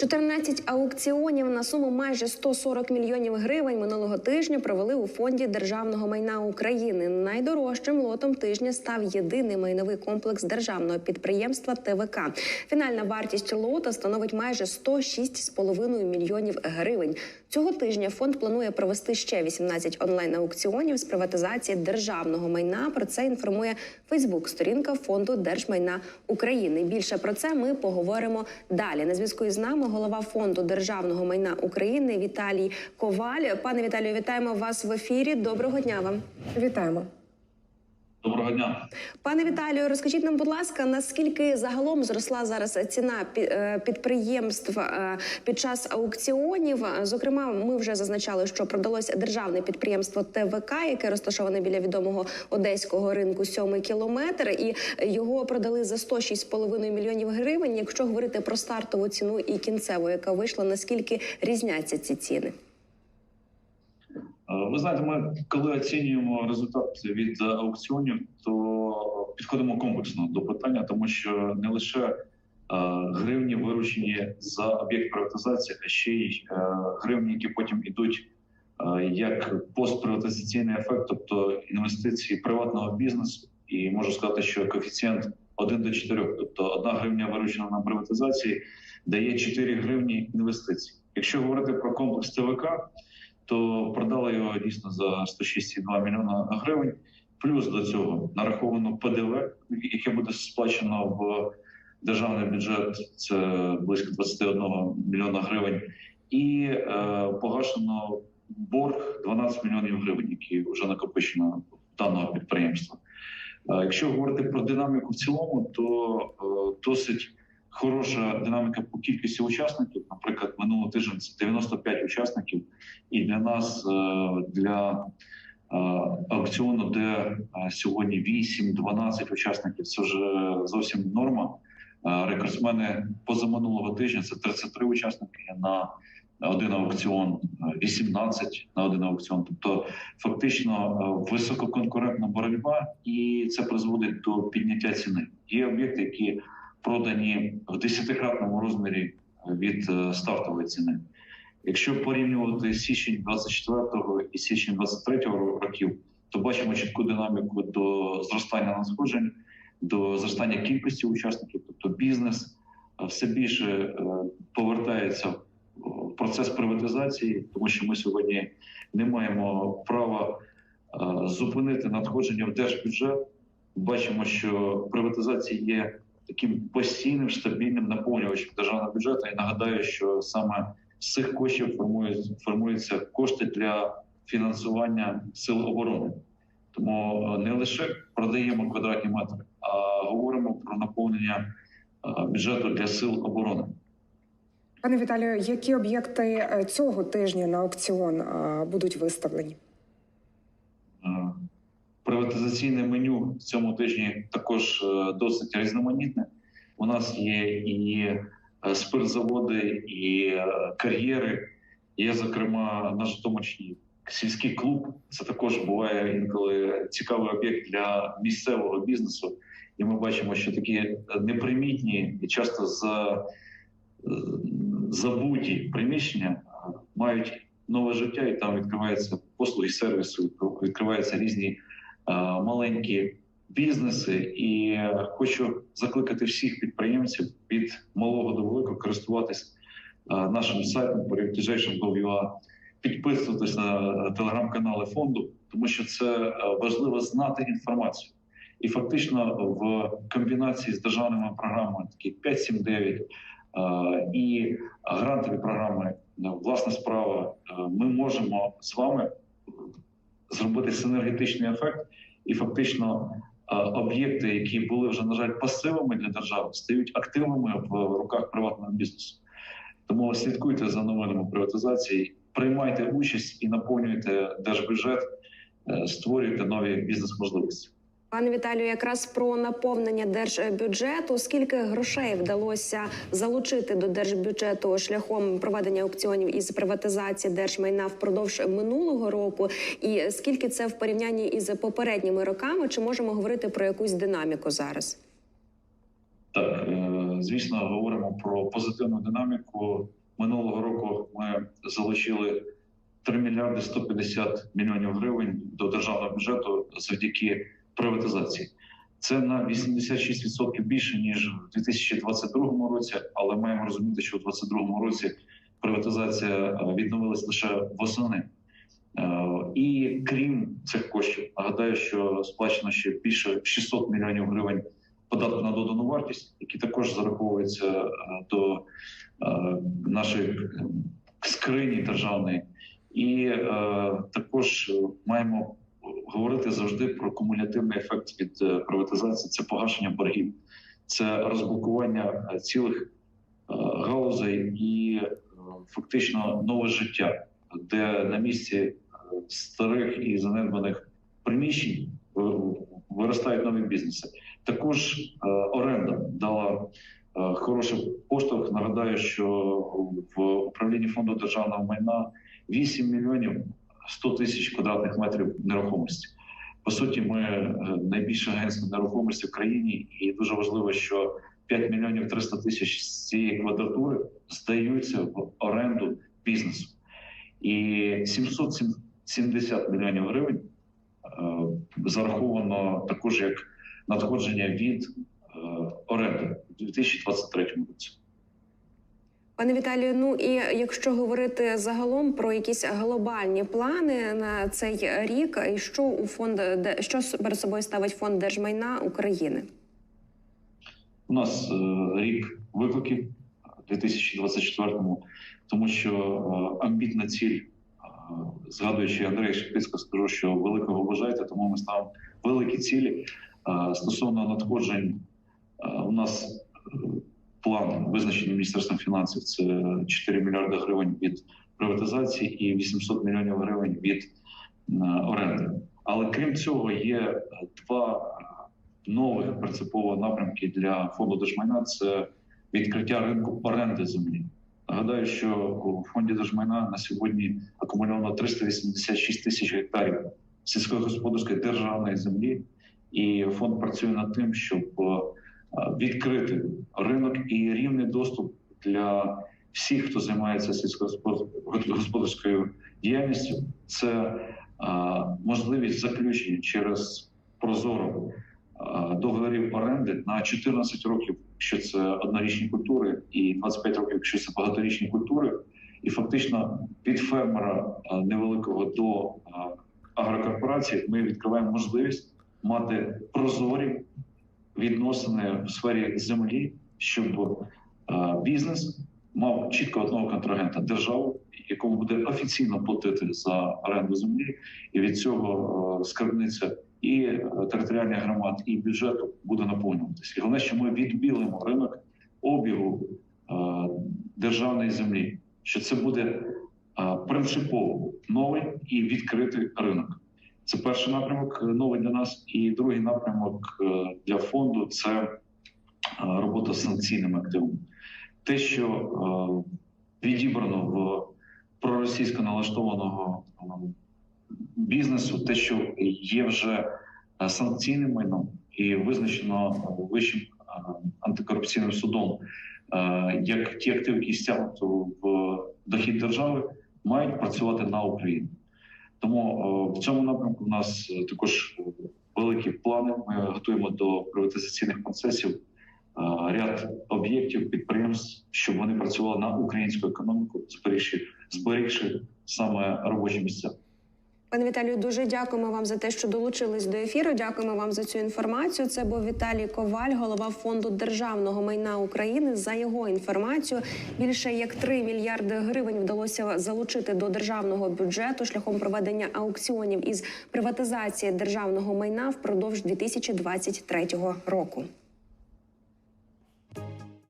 14 аукціонів на суму майже 140 мільйонів гривень минулого тижня провели у фонді державного майна України. Найдорожчим лотом тижня став єдиний майновий комплекс державного підприємства ТВК. Фінальна вартість лота становить майже 106,5 мільйонів гривень. Цього тижня фонд планує провести ще 18 онлайн аукціонів з приватизації державного майна. Про це інформує Фейсбук-сторінка фонду держмайна України. Більше про це ми поговоримо далі. На зв'язку із нами голова фонду державного майна України Віталій Коваль. Пане Віталію, вітаємо вас в ефірі. Доброго дня вам. Вітаємо. Доброго дня. Пане Віталію, розкажіть нам, будь ласка, наскільки загалом зросла зараз ціна е, підприємств е, під час аукціонів? Зокрема, ми вже зазначали, що продалось державне підприємство ТВК, яке розташоване біля відомого одеського ринку сьомий кілометр, і його продали за 106,5 мільйонів гривень. Якщо говорити про стартову ціну і кінцеву, яка вийшла, наскільки різняться ці ціни? Е, Ви знаєте, ми коли оцінюємо результат від аукціонів, то підходимо комплексно до питання, тому що не лише е, гривні виручені за об'єкт приватизації, а ще й е, гривні, які потім ідуть е, як постприватизаційний ефект, тобто інвестиції приватного бізнесу. І можу сказати, що коефіцієнт 1 до 4, тобто одна гривня виручена на приватизації, дає 4 гривні інвестицій. Якщо говорити про комплекс ТВК, то продали його дійсно за 106,2 мільйона гривень. Плюс до цього нараховано ПДВ, яке буде сплачено в державний бюджет. Це близько 21 мільйона гривень, і е, погашено борг 12 мільйонів гривень, які вже накопичено даного підприємства. Е, якщо говорити про динаміку в цілому, то е, досить хороша динаміка по кількості учасників. Наприклад, минулого тижня це 95 учасників, і для нас е, для е, аукціону, де е, сьогодні 8-12 учасників, це вже зовсім норма. Рекордсмени позаминулого тижня це 33 учасники на один аукціон, е, 18 на один аукціон. Тобто, фактично висококонкурентна боротьба, і це призводить до підняття ціни. Є об'єкти, які продані в десятикратному розмірі від е, стартової ціни. Якщо порівнювати січень 24-го і січень 23-го років, то бачимо чітку динаміку до зростання надходжень, до зростання кількості учасників, тобто бізнес е, все більше е, повертається в процес приватизації, тому що ми сьогодні не маємо права зупинити надходження в держбюджет. Бачимо, що приватизація є таким постійним стабільним наповнювачем державного бюджету. І нагадаю, що саме з цих коштів формують, формуються кошти для фінансування сил оборони. Тому е, не лише продаємо квадратні метри, а говоримо про наповнення е, бюджету для сил оборони. Пане Віталію, які об'єкти е, цього тижня на аукціон будуть виставлені? Приватизаційне меню в цьому тижні також е, досить різноманітне. У нас є і е, спиртзаводи, і е, кар'єри. Є, зокрема, на Житомирщині сільський клуб. Це також буває інколи цікавий об'єкт для місцевого бізнесу. І ми бачимо, що такі непримітні і часто за, забуті приміщення мають нове життя, і там відкриваються послуги сервісу, відкриваються різні маленькі бізнеси. І е, хочу закликати всіх підприємців від малого до великого користуватись е, нашим сайтом privatization.gov.ua, підписуватись на е, телеграм-канали фонду, тому що це е, важливо знати інформацію. І фактично в комбінації з державними програмами, такі 579 е, і грантові програми, е, власна справа, е, ми можемо з вами зробити синергетичний ефект, і фактично е, об'єкти, які були вже на жаль пасивами для держави, стають активними в руках приватного бізнесу. Тому слідкуйте за новинами приватизації, приймайте участь і наповнюйте держбюджет, е, створюйте нові бізнес-можливості. Пане Віталію, якраз про наповнення держбюджету. Скільки грошей вдалося залучити до держбюджету шляхом проведення аукціонів із приватизації держмайна впродовж минулого року? І скільки це в порівнянні із попередніми роками? Чи можемо говорити про якусь динаміку зараз? Так, е, звісно, говоримо про позитивну динаміку. Минулого року ми залучили 3 мільярди 150 мільйонів гривень до державного бюджету завдяки приватизації. Це на 86% більше ніж у 2022 році, але маємо розуміти, що у 2022 році приватизація е, відновилась лише восени. Е, І крім цих коштів, нагадаю, що сплачено ще більше 600 мільйонів гривень податку на додану вартість, які також зараховуються е, до нашої скрині державної, і також маємо говорити завжди про кумулятивний ефект від е, приватизації. Це погашення боргів, це розблокування е, цілих е, галузей і фактично нове життя, де на місці старих і занедбаних приміщень виростають нові бізнеси. Також оренда дала хороший поштовх. Нагадаю, що в управлінні фонду державного майна 8 мільйонів 100 тисяч квадратних метрів нерухомості. По суті, ми е, найбільше агентство нерухомості в країні, і дуже важливо, що 5 мільйонів 300 тисяч з цієї квадратури здаються в оренду бізнесу, і 770 мільйонів гривень е, зараховано також як надходження від е, оренди у 2023 році. Пане Віталію, ну і якщо говорити загалом про якісь глобальні плани на цей рік, і що у фонд що перед собою ставить фонд держмайна України? У нас е, рік викликів у 2024-му, тому що е, амбітна ціль, е, згадуючи Андрія Шепицька, скажу, що великого бажаєте, тому ми ставимо великі цілі. Стосовно надходжень, у нас план визначений Міністерством фінансів це 4 мільярди гривень від приватизації і 800 мільйонів гривень від е, оренди. Але крім цього, є е, два нових принципово напрямки для фонду держмайна це відкриття ринку оренди землі. Нагадаю, що у фонді держмайна на сьогодні акумульовано 386 тисяч гектарів сільськогосподарської державної землі, і фонд працює над тим, щоб е, відкрити ринок і рівний доступ для всіх, хто займається сільськогосподарською діяльністю. Це е, можливість заключення через прозоро е, договорів оренди на 14 років, якщо це однорічні культури, і 25 років, якщо це багаторічні культури, і фактично від фермера невеликого до агрокорпорації ми відкриваємо можливість мати прозорі відносини в сфері землі, щоб е, бізнес мав чітко одного контрагента державу, якому буде офіційно платити за оренду землі, і від цього е, скарбниця і е, територіальних громад, і бюджету буде наповнюватися. І головне, що ми відбілимо ринок обігу державної землі, що це буде принципово новий і відкритий ринок. Це перший напрямок е, новий для нас, і другий напрямок е, для фонду це е, робота з санкційними активами. Те, що відібрано в проросійсько налаштованого бізнесу, те, що є вже санкційним майном і визначено вищим антикорупційним судом, як ті активи, які стягнуто в дохід держави, мають працювати на Україну. Тому е, в цьому напрямку в нас е, також е, великі плани. Ми готуємо до приватизаційних процесів ряд об'єктів, підприємств, щоб вони працювали на українську економіку, зберігши, зберігши саме робочі місця. Пане Віталію, дуже дякуємо вам за те, що долучились до ефіру. Дякуємо вам за цю інформацію. Це був Віталій Коваль, голова фонду державного майна України. За його інформацією, більше як 3 мільярди гривень вдалося залучити до державного бюджету шляхом проведення аукціонів із приватизації державного майна впродовж 2023 року.